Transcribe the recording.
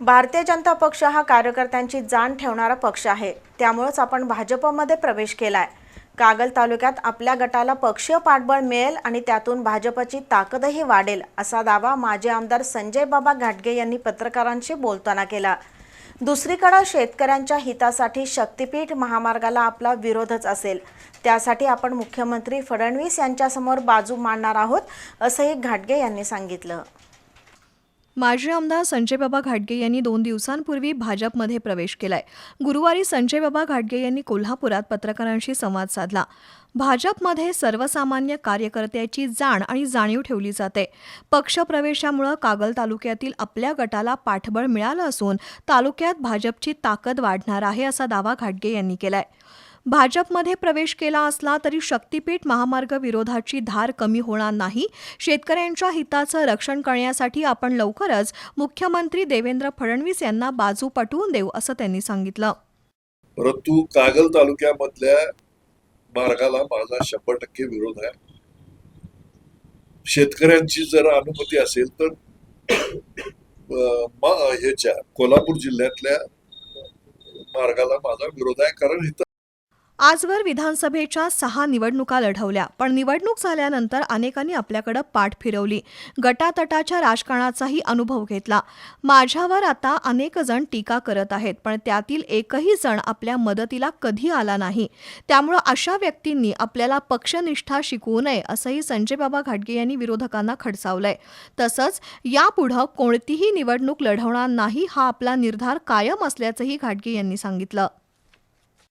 भारतीय जनता पक्ष हा कार्यकर्त्यांची जाण ठेवणारा पक्ष आहे. त्यामुळंच आपण भाजपमध्ये प्रवेश केलाय. कागल तालुक्यात आपल्या गटाला पक्षीय पाठबळ मिळेल आणि त्यातून भाजपची ताकदही वाढेल असा दावा माजी आमदार संजय बाबा घाटगे यांनी पत्रकारांशी बोलताना केला. दुसरीकडे शेतकऱ्यांच्या हितासाठी शक्तीपीठ महामार्गाला आपला विरोधच असेल. त्यासाठी आपण मुख्यमंत्री फडणवीस यांच्यासमोर बाजू मांडणार आहोत असंही घाटगे यांनी सांगितलं. माजी आमदार संजयबाबा घाटगे यांनी दोन दिवसांपूर्वी भाजपमध्ये प्रवेश केलाय. गुरुवारी संजयबाबा घाटगे यांनी कोल्हापुरात पत्रकारांशी संवाद साधला. भाजपमध्ये सर्वसामान्य कार्यकर्त्याची जाण आणि जाणीव ठेवली जाते. पक्षप्रवेशामुळे कागल तालुक्यातील आपल्या गटाला पाठबळ मिळालं असून तालुक्यात भाजपची ताकद वाढणार आहे असा दावा घाटगे यांनी केलाय. भाजपमध्ये प्रवेश केला असला तरी शक्तीपीठ महामार्ग विरोधाची धार कमी होणार नाही. शेतकऱ्यांच्या हिताचं रक्षण करण्यासाठी आपण लवकरच मुख्यमंत्री देवेंद्र फडणवीस यांना बाजू पटवून देऊ असं त्यांनी सांगितलं. परंतु कागल तालुक्यामधल्या मार्गाला माझा शंभर टक्के विरोध आहे. शेतकऱ्यांची जर अनुमती असेल तर ह्याच्या कोल्हापूर जिल्ह्यातल्या मार्गाला माझा विरोध आहे. कारण इथं आजवर विधानसभेच्या सहा निवडणुका लढवल्या पण निवडणूक झाल्यानंतर अनेकांनी आपल्याकडे पाठ फिरवली. गटातटाच्या राजकारणाचाही अनुभव घेतला. माझ्यावर आता अनेक जण टीका करत आहेत पण त्यातील एकही जण आपल्या मदतीला कधी आला नाही. त्यामुळं अशा व्यक्तींनी आपल्याला पक्षनिष्ठा शिकवू नये असंही संजयबाबा घाटगे यांनी विरोधकांना खडसावलंय. तसंच यापुढं कोणतीही निवडणूक लढवणार नाही हा आपला निर्धार कायम असल्याचंही घाटगे यांनी सांगितलं.